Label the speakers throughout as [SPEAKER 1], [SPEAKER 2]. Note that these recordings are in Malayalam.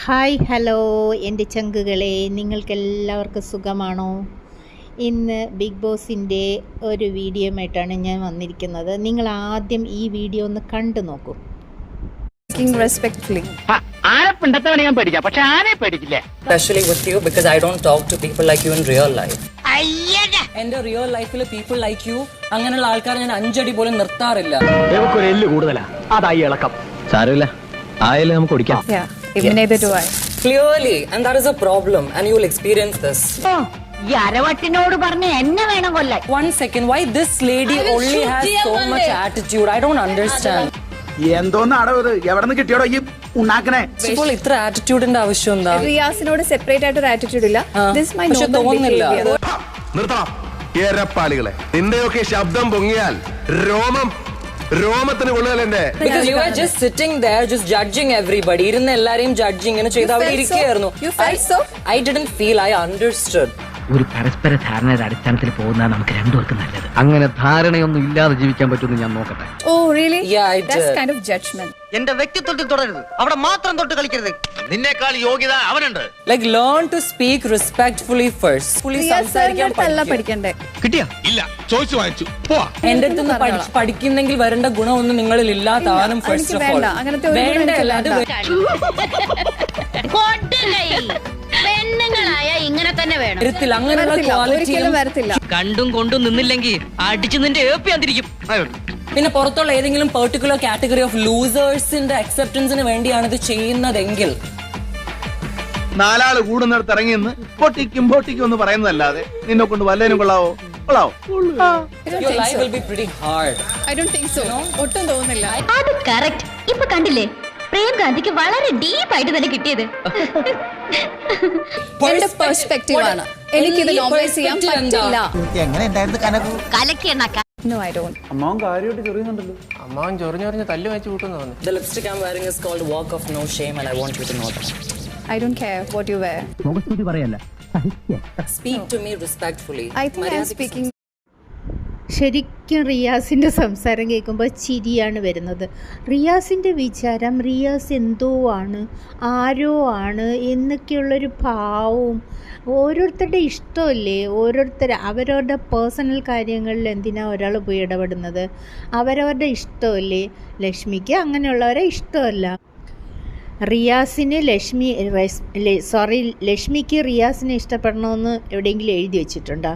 [SPEAKER 1] Hi hello. എന്റെ ചങ്കുകളെ നിങ്ങൾക്കെല്ലാവർക്കും സുഖമാണോ? ഇന്ന് ബിഗ് ബോസിന്റെ ഒരു വീഡിയോയുമായിട്ടാണ് ഞാൻ വന്നിരിക്കുന്നത്. നിങ്ങൾ ആദ്യം ഈ വീഡിയോ ഒന്ന് കണ്ടു നോക്കൂ.
[SPEAKER 2] Respectfully.
[SPEAKER 3] ആരെ പിണ്ടത്തവനെ ഞാൻ പേടിക്കാം. പക്ഷെ ആരെ പേടിക്കില്ലേ?
[SPEAKER 4] Especially with you because I don't talk to people like you in real life. എന്റെ റിയൽ ലൈഫിൽ പീപ്പിൾ ലൈക്ക് യു അങ്ങനെയുള്ള ആൾക്കാരെ ഞാൻ അഞ്ചടി പോലും നിർത്താറില്ല.
[SPEAKER 3] ഒരു എല്ല് കൂടുതലാ. അതായി ഇളക്കം.
[SPEAKER 5] സാരമില്ല. ആയാലും നമുക്ക് ഓടിക്കാം
[SPEAKER 2] Yeah, even neither do I.
[SPEAKER 4] Clearly and that is a problem and you will experience this
[SPEAKER 6] ഈ അരവട്ടിനോട് പറഞ്ഞ് എന്നെ വേണം കൊല്ലാൻ.
[SPEAKER 4] One second why this lady only has so much attitude I don't understand
[SPEAKER 7] എന്തോന്നാടോ ഇത്? എവിടെ നിന്ന് കിട്ടിയോടോ ഈ ഉണ്ടാക്കണേ
[SPEAKER 4] ഇപ്പോൾ ഇത്ര ആറ്റിറ്റ്യൂഡിന്റെ ആവശ്യം എന്താ?
[SPEAKER 2] റിയാസിനോട് സെപ്പറേറ്റ് ആയിട്ട് ഒരു ആറ്റിറ്റ്യൂഡ് ഇല്ല ദിസ് മൈ
[SPEAKER 4] പക്ഷെ
[SPEAKER 2] നോർമൽ
[SPEAKER 4] തോന്നുന്നില്ല.
[SPEAKER 2] ബിഹേവിയർ
[SPEAKER 8] നിർത്തണം. ഏരപ്പാളികളെ നിന്റെയൊക്കെ ശബ്ദം പൊങ്ങിയാൽ രോമം രോമത്തിന് കൊള്ളുകയല്ലേ എന്റെ
[SPEAKER 4] Because you are just sitting there, just judging everybody. ഇരുന്ന് എല്ലാരെയും ജഡ്ജ് ഇങ്ങനെ ചെയ്ത് അവിടെ
[SPEAKER 2] felt so?
[SPEAKER 4] ഇരിക്കുകയായിരുന്നു
[SPEAKER 2] You felt so?
[SPEAKER 4] I didn't feel I understood
[SPEAKER 3] ഒരു പരസ്പര ധാരണയുടെ അടിസ്ഥാനത്തിൽ പോകുന്ന നമുക്ക് രണ്ടുപേർക്കും നല്ലത്
[SPEAKER 5] അങ്ങനെ ധാരണയൊന്നും ഇല്ലാതെ ജീവിക്കാൻ പറ്റുമെന്ന് ഞാൻ നോക്കട്ടെ
[SPEAKER 2] ഓ really
[SPEAKER 4] Yeah, I
[SPEAKER 2] that's
[SPEAKER 4] did.
[SPEAKER 2] Kind of judgement
[SPEAKER 9] എന്റെ വ്യക്തിത്വത്തിൽ തുടരരുത്. അവിടെ മാത്രം തൊട്ട് കളിക്കരുത്.
[SPEAKER 8] നിന്നേക്കാൾ യോഗ്യത അവനുണ്ട്.
[SPEAKER 4] Like learn to speak respectfully first
[SPEAKER 2] പുളി സംസാരിക്കാൻ അല്ല പഠിക്കണ്ടേ?
[SPEAKER 8] കിട്ടിയാ? ഇല്ല ചോദിച്ചു വാങ്ങിച്ചു. പോവാ.
[SPEAKER 4] എന്റെ അടുത്ത് നിന്ന് പഠി- പഠിക്കുന്നെങ്കിൽ വരേണ്ട ഗുണമൊന്നും നിങ്ങളിൽ ഇല്ല താനും ഫസ്റ്റ്
[SPEAKER 2] എനിക്ക്
[SPEAKER 4] ഓഫ് ഓൾ
[SPEAKER 2] വേണ്ട. അങ്ങനത്തെ ഒരു ഗുണം എനിക്ക്
[SPEAKER 4] അത്
[SPEAKER 2] വേണ്ട.
[SPEAKER 6] കൊടുങ്കൈ പെണ്ണുങ്ങളായ ഇങ്ങനെ തന്നെ വേണം.
[SPEAKER 4] വരത്തില്ല അങ്ങനെയുള്ള
[SPEAKER 2] വരത്തില്ല ഒരിക്കലും
[SPEAKER 4] ക്വാളിറ്റിയും
[SPEAKER 2] വരത്തില്ല.
[SPEAKER 9] കണ്ടും കൊണ്ടും നിന്നില്ലെങ്കിൽ അടിച്ചു നിന്റെ ഏപ്പിയാന്തിരിക്കും
[SPEAKER 4] പിന്നെ പുറത്തുള്ള ഏതെങ്കിലും പെർട്ടിക്കുലർ കാറ്റഗറി ഓഫ് ലൂസേഴ്സിന്റെ അക്സെപ്റ്റൻസിന് വേണ്ടിയാണ് ഇത് ചെയ്യുന്നതെങ്കിൽ?
[SPEAKER 7] നാലാൾ കൂടുന്നിടത്ത് ഇറങ്ങി നിന്ന് പൊട്ടിക്കും പൊട്ടിക്കും എന്ന് പറയുന്നതല്ലാതെ നിന്നെ കൊണ്ട് വല്ലതിനും കൊള്ളാവോ? കൊള്ളാവോ?
[SPEAKER 4] your life will be pretty hard.
[SPEAKER 2] I don't think so ഒട്ടും തോന്നുന്നില്ല.
[SPEAKER 6] അത് കറക്റ്റ് ഇപ്പൊ കണ്ടില്ലേ? പ്രേം ഗാന്ധിക്ക് വളരെ ഡീപ്പായിട്ട് തന്നെ കിട്ടിയത്.
[SPEAKER 2] എന്റെ പെർസ്പെക്റ്റീവ് ആണ്. എനിക്കിത് നോർമലൈസ് ചെയ്യാൻ? പറ്റില്ല.
[SPEAKER 9] എങ്ങനെ ഉണ്ടായിരുന്നു കനകു
[SPEAKER 6] കലക്കിയെണ്ണ
[SPEAKER 2] no I don't
[SPEAKER 4] the lipstick i'm wearing is called walk of no shame and i want you to know that
[SPEAKER 2] I don't care what you wear
[SPEAKER 3] മുഖസ്തുതി പറയല്ല
[SPEAKER 4] speak to me respectfully
[SPEAKER 2] I think I'm speaking speaking
[SPEAKER 1] ശരിക്കും റിയാസിന്റെ സംസാരം കേൾക്കുമ്പോൾ ചിരിയാണ് വരുന്നത്. റിയാസിന്റെ വിചാരം റിയാസ് എന്തോ ആണ് ആരോ ആണ് എന്നൊക്കെയുള്ളൊരു ഭാവവും ഓരോരുത്തരുടെ ഇഷ്ടമല്ലേ? ഓരോരുത്തർ അവരവരുടെ പേഴ്സണൽ കാര്യങ്ങളിൽ എന്തിനാ ഒരാൾ പോയി ഇടപെടുന്നത്? അവരവരുടെ ഇഷ്ടമല്ലേ? ലക്ഷ്മിക്ക് അങ്ങനെയുള്ളവരെ ഇഷ്ടമല്ല. റിയാസിന് ലക്ഷ്മി സോറി ലക്ഷ്മിക്ക് റിയാസിനെ ഇഷ്ടപ്പെടണമെന്ന് എവിടെയെങ്കിലും എഴുതി വെച്ചിട്ടുണ്ടോ?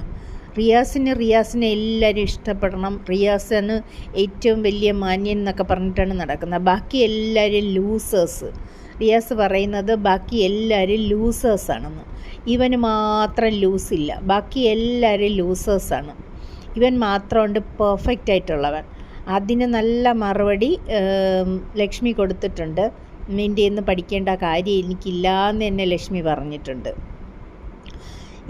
[SPEAKER 1] റിയാസിന് റിയാസിനെ എല്ലാവരും ഇഷ്ടപ്പെടണം. റിയാസാണ് ഏറ്റവും വലിയ മാന്യൻ എന്നൊക്കെ പറഞ്ഞിട്ടാണ് നടക്കുന്നത്. ബാക്കി എല്ലാവരും ലൂസേഴ്സ് റിയാസ് പറയുന്നത് ബാക്കി എല്ലാവരും ലൂസേഴ്സാണെന്ന് ഇവന് മാത്രം ലൂസില്ല ബാക്കി എല്ലാവരും ലൂസേഴ്സാണ് ഇവൻ മാത്രമുണ്ട് പെർഫെക്റ്റ് ആയിട്ടുള്ളവൻ. അതിന് നല്ല മറുപടി ലക്ഷ്മി കൊടുത്തിട്ടുണ്ട്. നിന്റെ ഇന്ന് പഠിക്കേണ്ട കാര്യം എനിക്കില്ല എന്ന് തന്നെ ലക്ഷ്മി പറഞ്ഞിട്ടുണ്ട്.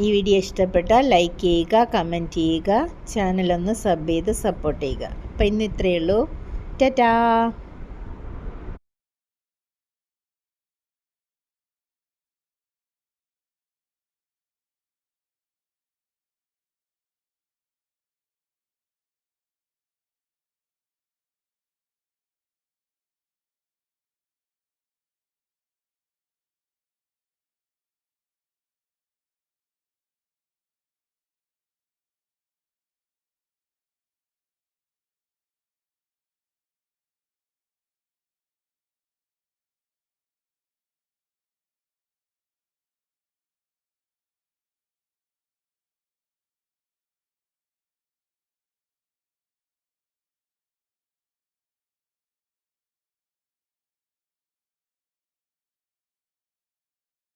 [SPEAKER 1] ഈ വീഡിയോ ഇഷ്ടപ്പെട്ടാൽ ലൈക്ക് ചെയ്യുക കമന്റ് ചെയ്യുക ചാനലൊന്ന് സബ് ചെയ്ത് സപ്പോർട്ട് ചെയ്യുക. അപ്പോൾ ഇന്ന് ഇത്രയേ ഉള്ളൂ. ടാറ്റാ